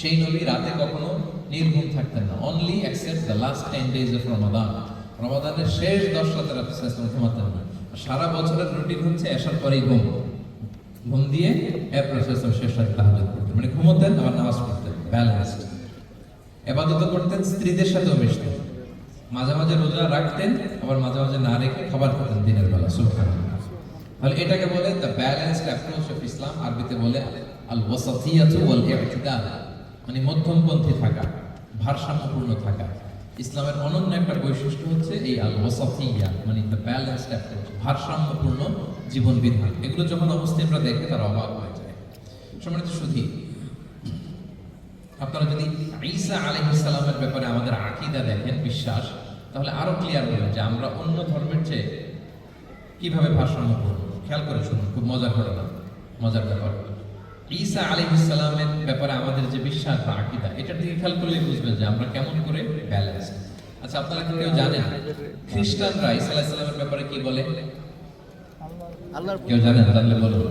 সেই নবী রাতে কখনো নির্ঘুম থাকতেন না। Only accept the last ten days of Ramadan রমাদানের শেষ দশ রাতে রাসূল ঘুমাতেন না। সারা বছরের রুটিন হচ্ছে আসার পরেই ঘুম। ঘুম দিয়ে এরপর শেষ রাতে তাহাজ্জুদ করতেন মানে ঘুমোতেন, আবার নামাজ পড়তেন ব্যালেন্সড এবাদত করতেন, স্ত্রীদের সাথেও মিশতেন। মাঝে মাঝে রোজা রাখতেন, আবার মাঝে মাঝে না রেখে খাবার খেতেন দিনের বেলা, সুবহানাল্লাহ। তাহলে এটাকে বলে the balanced approach of Islam আরবিতে বলে আল ওয়াসাতিয়াতু ওয়াল ইতিদাল মানে মধ্যমপন্থী থাকা, ভারসাম্যপূর্ণ থাকা। ইসলামের অনন্য একটা বৈশিষ্ট্য হচ্ছে এই আল ওয়াসাতিয়া মানে দ্য ব্যালেন্সড অ্যাপ্রোচ ভারসাম্যপূর্ণ জীবন বিধান। এগুলো যখন অমুসলিমরা দেখে, তারা অবাক হয়ে যায়। সম্মানিত শুধু আপনারা যদি ঈসা আলাইহিস সালামের ব্যাপারে আমাদের আকীদা দেখেন, বিশ্বাস, তাহলে আরও ক্লিয়ার হবে যে আমরা অন্য ধর্মের চেয়ে কীভাবে ভারসাম্য খেয়াল করে শুনুন, খুব মজার ঘটনা, মজার ব্যাপার। ঈসা আলাইহিস সালামের ব্যাপারে আমাদের যে বিশ্বাস বা আকীদা এটা দিকে খেয়াল করলেই বুঝবেন যে আমরা কেমন করে ব্যালেন্স আচ্ছা আপনারা কি কেউ জানেন খ্রিস্টানরা ঈসা আলাইহিস সালামের ব্যাপারে কি বলে? কেউ জানেন? বলুন।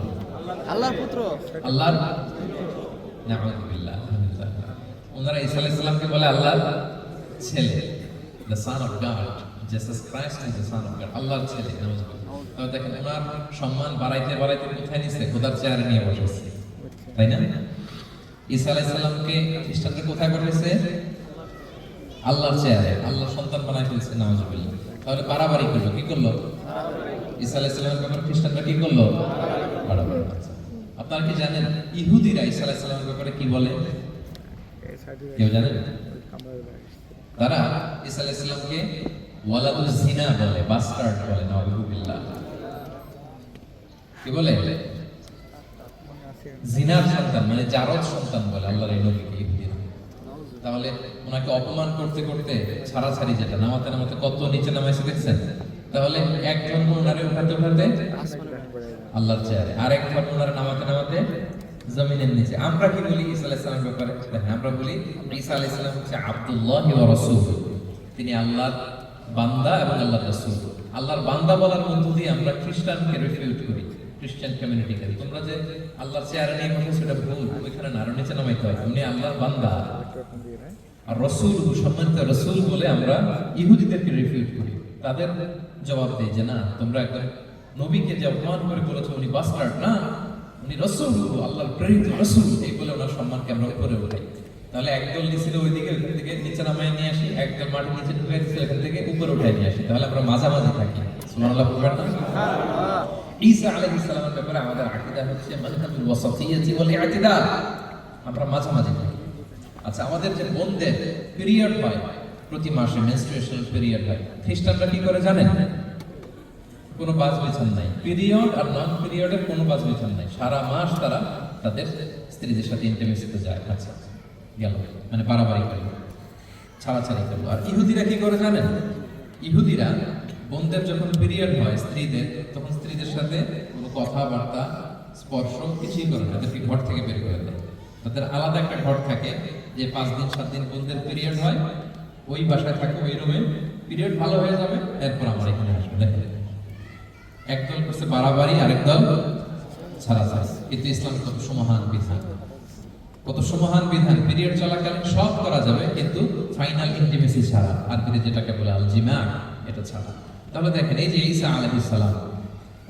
আল্লাহর পুত্র। আল্লাহর? ওনারা ঈসা বলে আল্লাহর ছেলে the son of God Jesus Christ is the son of God আল্লাহর ছেলে তবে দেখেন ওনার সম্মান বাড়াইতে বাড়াইতে কোথায় নিছে? খোদার চেয়ারে নিয়ে বসেছে। তাই না? কোথায় বসেছে আল্লাহর চেয়ারে, আল্লাহর সন্তান বানাই ফেলছে নাউযুবিল্লাহ তাহলে বাড়াবাড়ি করল, কি করল? ব্যাপারে খ্রিস্টানরা কি করল? বাড়াবাড়ি। আপনারা কি জানেন ইহুদিরা ঈসা ব্যাপারে কি বলে? কেউ জানেন তারা ঈসা আলাইহিস সালামকে ওয়ালাদুল জিনা বলে, বাস্টার্ড বলে নাউযুবিল্লাহ কি বলে? জিনার সন্তান মানে জারদ সন্তান বলে আল্লাহর এই নবীকে ইহুদিরা তাহলে ওনাকে অপমান করতে করতে ছাড়াছাড়ি যেটা, নামাতে নামাতে কত নিচে নামাইছে দেখছেন? তাহলে এক ধর্ম ওনারে উঠাতে উঠাতে আল্লাহর চেয়ারে আর এক ধর্ম ওনারে নামাতে নামাতে জমিনের নিচে। আমরা কি বলি ঈসা আলাইহিস ব্যাপারে? দেখেন আমরা বলি ঈসা আলাইহিস সালাম হচ্ছে আব্দুল্লাহ ওয়া রাসূল তিনি আল্লাহর বান্দা এবং আল্লাহর রাসূল। আল্লাহর বান্দা বলার মধ্য দিয়ে আমরা খ্রিস্টানকে রিফিউট করি। খ্রিস্টান কমিউনিটিকে তোমরা যে আল্লাহর চেয়ারে নিয়ে বসে সেটা ভুল। ওইখানে না আরও নিচে নামাইতে হয়। উনি আল্লাহর বান্দা। আর রসুল, সম্মানিত রসুল বলে আমরা ইহুদিদেরকে রিফিউট করি। তাদের জবাব দেই যে, না, তোমরা একদম নবীকে যে অপমান করে বলেছ, উনি বাস্টার্ড না। উনি রসুল, আল্লাহর প্রেরিত রসুল। এই বলে ওনার সম্মানকে আমরা উপরে উঠাই তাহলে একদল নিছিল ওইদিকে, ওইখান থেকে নিচে নামায় নিয়ে আসি। একদল মাটির নিচে ঢুকে দিচ্ছিল এখান থেকে উপরে উঠাই নিয়ে আসি। তাহলে আমরা মাঝামাঝি থাকি। সুবহানাল্লাহ বলবেন না? ঈসা আলাইহিস সালামের ব্যাপারে আমাদের আকীদা হচ্ছে মানহাজুল ওয়াসাতিয়্যাতি ওয়াল ইতিদাল আমরা মাঝামাঝি থাকি। আচ্ছা আমাদের যে বোনদের পিরিয়ড হয়, প্রতি মাসে মেনস্ট্রুয়েশন পিরিয়ড হয়, খ্রিস্টানরা কি করে জানেন? কোনো বাজ বিছান নাই। পিরিয়ড আর নন পিরিয়ডের কোনো বাজ বিছান নাই। সারা মাস তারা তাদের স্ত্রীদের সাথে ইন্টিমেসিতে যায়। আচ্ছা গেল। মানে বাড়াবাড়ি করল ছাড়াছাড়ি করল। আর ইহুদিরা কি করে জানেন? ইহুদিরা বোনদের যখন পিরিয়ড হয় স্ত্রীদের, তখন স্ত্রীদের সাথে কোনো কথাবার্তা, স্পর্শ কিছুই করে না। তাদেরকে ঘর থেকে বের করে দেয়। তাদের আলাদা একটা ঘর থাকে যে পাঁচ দিন, সাত দিন বোনদের পিরিয়ড হয়। ওই বাসায় থাকে, ওই রুমে পিরিয়ড ভালো হয়ে যাবে, এরপর আমার এখানে আসবে। দেখেন, একদল করছে বাড়াবাড়ি, আরেক দল ছাড়া ছাড়াছাড়ি কিন্তু ইসলাম কত সমাহান বিধান। কত সমাহান বিধান। পিরিয়ড চলাকালীন সব করা যাবে, কিন্তু ফাইনাল ইন্টিমেসি ছাড়া। আর যেটাকে বলে আল জিমা এটা ছাড়া। তাহলে দেখেন এই যে ঈসা আলাইহিস সালাম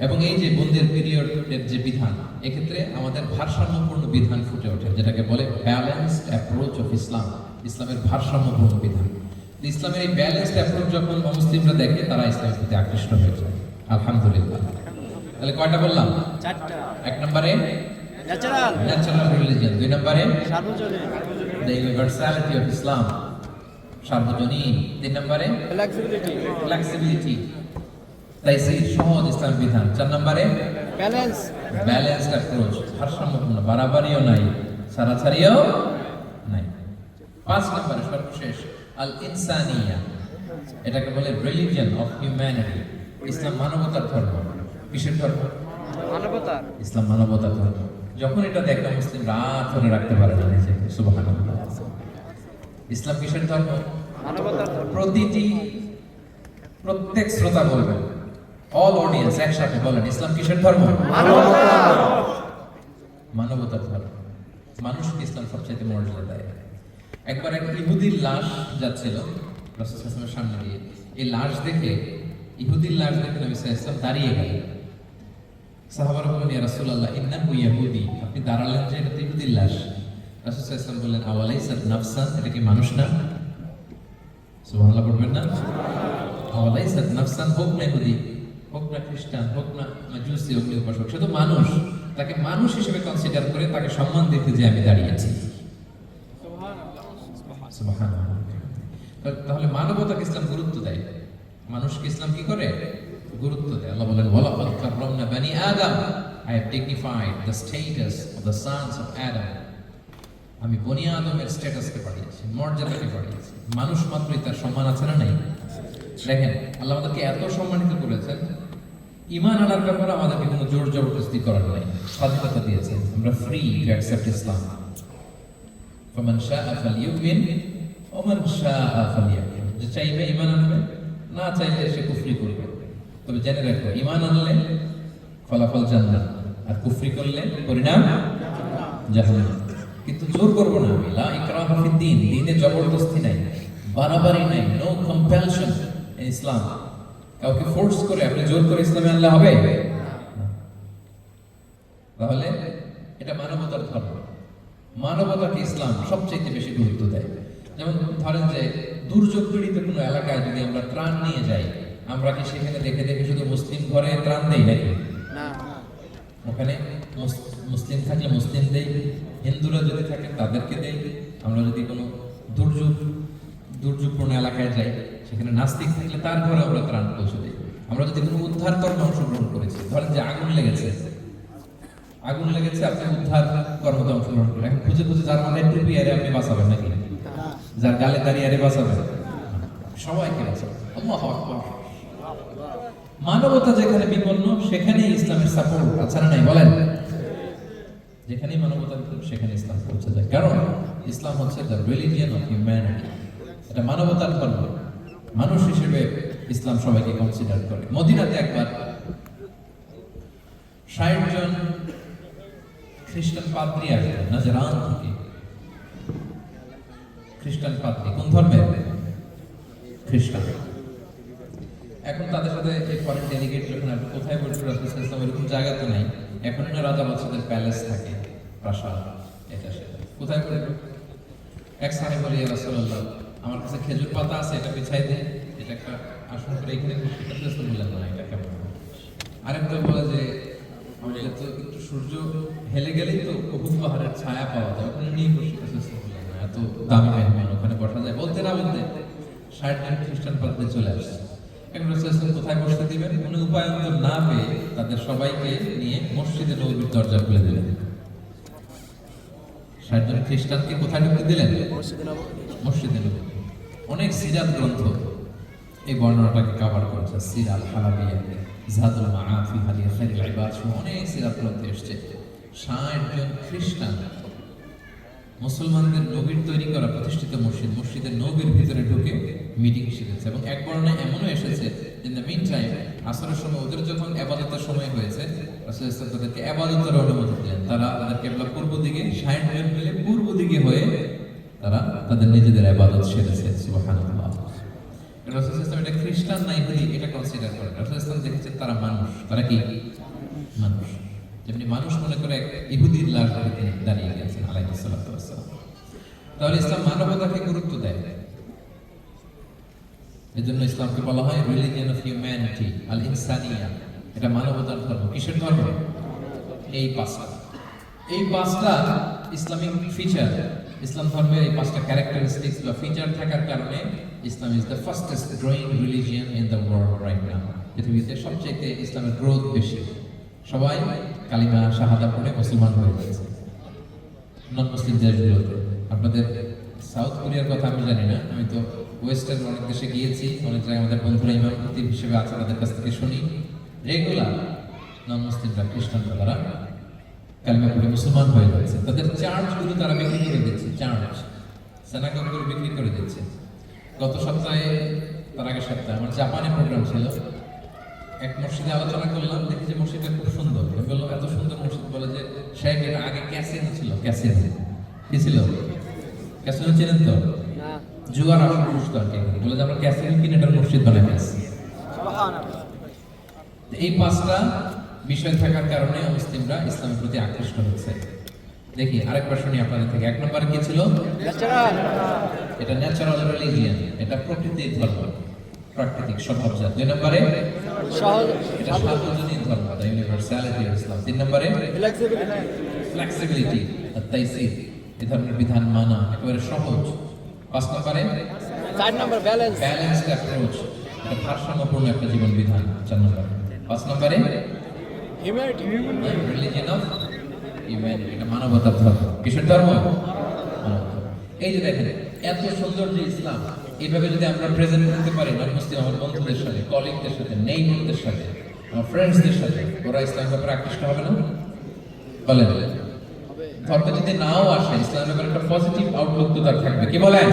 এবং এই যে বন্দের পিরিয়ডের যে বিধান এক্ষেত্রে আমাদের ভারসাম্যপূর্ণ বিধান ফুটে ওঠে যেটাকে বলে ব্যালেন্সড অ্যাপ্রোচ অফ ইসলাম ইসলামের ভারসাম্যপূর্ণ বিধান। ইসলামের এই ব্যালেন্সড অ্যাপ্রোচ যখন মুসলিমরা দেখে তারা ইসলামের প্রতি আকৃষ্ট হয়ে যায়। আলহামদুলিল্লাহ। তাহলে কয়টা বললাম? চারটা। এক নম্বরে? ন্যাচারাল ন্যাচারাল রিলিজিয়ন দুই নম্বরে? সার্বজনীন। দ্য ইউনিভার্সালিটি অফ ইসলাম সার্বজনীন। তিন নম্বরে? ফ্লেক্সিবিলিটি ফ্লেক্সিবিলিটি তাই সেই সহজ ইসলাম বিধান। চার নম্বরে? ব্যালেন্স ব্যালেন্সড অ্যাপ্রোচ ভারসাম্যপূর্ণ বাড়াবাড়িও নাই ছাড়াছাড়িও নাই। পাঁচ নম্বরে সর্বশেষ আল ইনসানিয়া এটাকে বলে রিলিজিয়ন অফ হিউম্যানিটি ইসলাম মানবতার ধর্ম। কিসের ধর্ম? মানবতার। ইসলাম মানবতার ধর্ম। যখন এটা দেখে মুসলিম রাত ধরে রাখতে পারে না নিজেকে সুবহানাল্লাহ। ইসলাম কিসের ধর্ম। প্রতিটি প্রত্যেক শ্রোতা বলবেন। অল অডিয়েন্স একসাথে বলেন, ইসলাম কিসের ধর্ম? মানবতার ধর্ম। মানুষকে ইসলাম সবচাইতে মর্যাদা দেয়। একবার এক ইহুদির লাশ যাচ্ছিল, রাসূল সাল্লাল্লাহু সামনে দিয়ে। এই লাশ দেখে ইহুদির লাশ দেখে নবী ওয়াসাল্লাম দাঁড়িয়ে গেলেন। সাহাবারা বললেন ইয়া রাসূলুল্লাহ, ইন্নাহু ইয়াহুদি আপনি দাঁড়ালেন যে এটা ইহুদির লাশ। রাসূল সাল্লাল্লাহু বললেন আওয়ালাইসাত নাফসান? এটা কি মানুষ না? সুবহানাল্লাহ পড়বেন না? আওয়ালাইসাত নাফসান? হোক না ইহুদি। হোক না খ্রিস্টান, হোক না মাজুসি অগ্নি উপাসক, সে তো মানুষ। তাকে মানুষ হিসেবে কনসিডার করে তাকে সম্মান দিতে যে আমি দাঁড়িয়েছি সুবহানাল্লাহ। তাহলে মানবতাকে ইসলাম গুরুত্ব দেয়। মানুষকে ইসলাম কি করে? গুরুত্ব দেয়। আল্লাহ বলেন, ওয়ালাকাদ কাররামনা বানি আদম। I have dignified the status of the sons of Adam আমি বনি আদমের স্ট্যাটাসকে বাড়িয়েছি মর্যাদাকে বাড়িয়েছি মানুষ মাত্রই তার সম্মান আছে না নাই? দেখেন, আল্লাহ আমাদেরকে এত সম্মানিত করেছেন ইমান আনার ব্যাপারে আমাদেরকে কোনো জোর জবরদস্তি করার নাই। স্বাধীনতা দিয়েছে। আমরা ফ্রি টু অ্যাকসেপ্ট ইসলাম ফমান শাহ ফালিউমিন ওমান শাহ ফালিউমিন যে চাইবে ইমান আনবে, না চাইলে সে কুফরি করবে। তবে জেনে রাখো, ইমান আনলে ফলাফল জান্নাত, আর কুফরি করলে পরিণাম জাহান্নাম। কিন্তু জোর করব না আমি। লা ইকরাহ ফিদ্দিন দিনে। জবরদস্তি নাই, বাড়াবাড়ি নাই নো কম্পালশন ইসলাম কাউকে ফোর্স করে আপনি জোর করে ইসলামে আনলে হবে? তাহলে এটা মানবতার ধর্ম। মানবতাকে ইসলাম সবচেয়ে বেশি গুরুত্ব দেয়। যেমন ধরেন যে দুর্যোগ পীড়িত কোনো এলাকায় যদি আমরা ত্রাণ নিয়ে যাই আমরা কি সেখানে দেখে দেখে শুধু মুসলিম ঘরে ত্রাণ দেই নাকি? ওখানে মুস- মুসলিম থাকলে মুসলিম দেই হিন্দুরা যদি থাকে তাদেরকে দেই। আমরা যদি কোনো দুর্যোগ দুর্যোগপূর্ণ এলাকায় যাই সেখানে নাস্তিক থাকলে তার ঘরে আমরা ত্রাণ পৌঁছে দিই। আমরা যদি কোনো উদ্ধার কর্মে অংশগ্রহণ করেছি, ধরেন যে আগুন লেগেছে। আগুন লেগেছে, আপনি উদ্ধার কর্মতে অংশগ্রহণ করেন। এখন খুঁজে খুঁজে যার মাথায় টুপি, আরে আপনি বাঁচাবেন নাকি? যার গালে দাঁড়িয়ে আরে বাঁচাবেন। সবাইকে বাঁচাবেন মানবতা যেখানে বিপন্ন, সেখানেই ইসলামের সাপোর্ট আছে না নাই? বলেন। যেখানেই মানবতা সেখানে ইসলাম পৌঁছে যায়। কারণ ইসলাম হচ্ছে দ্য রিলিজিয়ন অফ হিউম্যানিটি এটা মানবতার ধর্ম। মানুষ হিসেবে ইসলাম সবাইকে কনসিডার করে। মদিনাতে একবার ষাট জন খ্রিস্টান পাদ্রী আসলেন নাজরান থেকে। খ্রিস্টান পাদ্রী কোন ধর্মের? খ্রিস্টান। এখন তাদের সাথে এই ফরেন ডেলিগেট যখন আর কোথায় বসবে রাসূল ইসলাম, এরকম জায়গা তো নাই। এখন না রাজা বাদশাদের প্যালেস থাকে, প্রাসাদ, এটা সেটা। কোথায় করবে এক সাহেব বলে, ইয়া রাসূলুল্লাহ আমার কাছে খেজুর পাতা আছে এটা বিছাই দে এটা একটা আসন করে এখানে বললেন না এটা কেমন? আরেকজন বলে যে আমাদের তো একটু সূর্য হেলে গেলেই তো কবুত পাহাড়ের ছায়া পাওয়া যায় ওখানে নিয়ে বসে বললেন না এত দামি মেহমান ওখানে বসা যায়। বলতে না বলতে ষাট জন খ্রিস্টান পাদ্রী চলে আসছে। এখন রাসূল কোথায় বসতে দিবেন? কোনো উপায়ন্তর না পেয়ে তাদের সবাইকে নিয়ে মসজিদে নবীর দরজা খুলে দিলেন। ষাটজন খ্রিস্টানকে কোথায় ঢুকতে দিলেন? মসজিদে নবী অনেক সিরাত গ্রন্থ। এই বর্ণনাটাকে কভার করেছে সিরাল হালাবিয়া জাদুল মাআফি হালিয়া অনেক সিরাত গ্রন্থে এসেছে। ষাট জন খ্রিস্টান মুসলমানদের নবীর তৈরি করা প্রতিষ্ঠিত মসজিদ, মসজিদের নবীর ভিতরে ঢুকে মিটিং শিখেছে এবং এক বর্ণায় এমনও এসেছে ইন দ্য মিন টাইম আসরের সময় ওদের যখন আবাদতের সময় হয়েছে রাসূল ইসলাম তাদেরকে আবাদতের অনুমতি দিলেন তারা তাদের কেবলা পূর্ব দিকে, ষাট জন মিলে পূর্ব দিকে হয়ে তারা তাদের নিজেদের আবাদত সেরেছে, সুবহানাল্লাহ। রাসূল ইসলাম এটা খ্রিস্টান এটা কনসিডার করে রাসূল ইসলাম তারা মানুষ। তারা কি? মানুষ। যেমনি মানুষ মনে করে ইহুদির লাশ ধরে তিনি দাঁড়িয়ে গেছেন তাহলে ইসলাম মানবতাকে গুরুত্ব দেয়। এজন্য ইসলামকে বলা হয় রিলিজিয়ন অফ হিউম্যানিটি আল ইনসানিয়া এটা মানবতার ধর্ম। কিসের ধর্ম? এই পাঁচটা। এই পাঁচটা ইসলামিক ফিচার ইসলাম ধর্মের এই পাঁচটা ক্যারেক্টারিস্টিক্স বা ফিচার থাকার কারণে Islam is the fastest growing religion in the world right now পৃথিবীতে সবচেয়ে ইসলামের গ্রোথ বেশি। সবাই কালিমা, শাহাদা পড়ে মুসলমান হয়ে গেছে। নন মুসলিম দেশগুলোতে। আপনাদের সাউথ কোরিয়ার কথা আমি জানি না। আমি তো ওয়েস্টার্ন অনেক দেশে গিয়েছি। অনেক জায়গায় আমাদের বন্ধুরা ইমাম হিসেবে আছে, তাদের কাছ থেকে শুনি। রেগুলার নন মুসলিমরা খ্রিস্টানরা তারা কালিমা পড়ে মুসলমান হয়ে যাচ্ছে। তাদের চার্চগুলো তারা বিক্রি করে দিচ্ছে চার্চ সেনাগরগুলো বিক্রি করে দিচ্ছে। গত সপ্তাহে তার আগের সপ্তাহে আমার জাপানে প্রোগ্রাম ছিল। এক মসজিদে আলোচনা করলাম দেখি যে মসজিদটা খুব সুন্দর। আমি বললাম এত সুন্দর মসজিদ বলে যে শেখ এর আগে ক্যাসিনো ছিল ক্যাসিনো। কি ছিল? ক্যাসিনো চেনেন তো? জুয়ার আসল পুরস্কার কি বলে যে আমরা ক্যাসিনো কিনে এটার মসজিদ বানাই এই পাঁচটা বিষয় থাকার কারণে মুসলিমরা ইসলামের প্রতি আকৃষ্ট হচ্ছে। দেখি আরেকবার শুনি আপনাদের থেকে। এক নম্বরে কি ছিল? এটা ন্যাচারাল রিলিজিয়ান এটা প্রকৃতির ধর্ম প্রাকৃতিক স্বভাবজাত। দুই নম্বরে? এটা সার্বজনীন ধর্ম দ্য ইউনিভার্সালিটি অফ ইসলাম তিন নম্বরে? ফ্লেক্সিবিলিটি তাইসির এই ধরনের বিধান মানা একেবারে সহজ। পাঁচ নম্বরে? চার নম্বর ব্যালেন্স ব্যালেন্সড অ্যাপ্রোচ এটা ভারসাম্যপূর্ণ একটা জীবন বিধান চার নম্বরে। পাঁচ নম্বরে? ধর্ম? এইভাবে যদি আমরা প্রেজেন্ট করতে পারি বন্ধুদের সাথে সাথে সাথে ফ্রেন্ডসদের সাথে, ওরা ইসলাম হবে না? যদি নাও আসে, ইসলামের একটা পজিটিভ আউটলুক তো তার থাকবে। কি বলেন?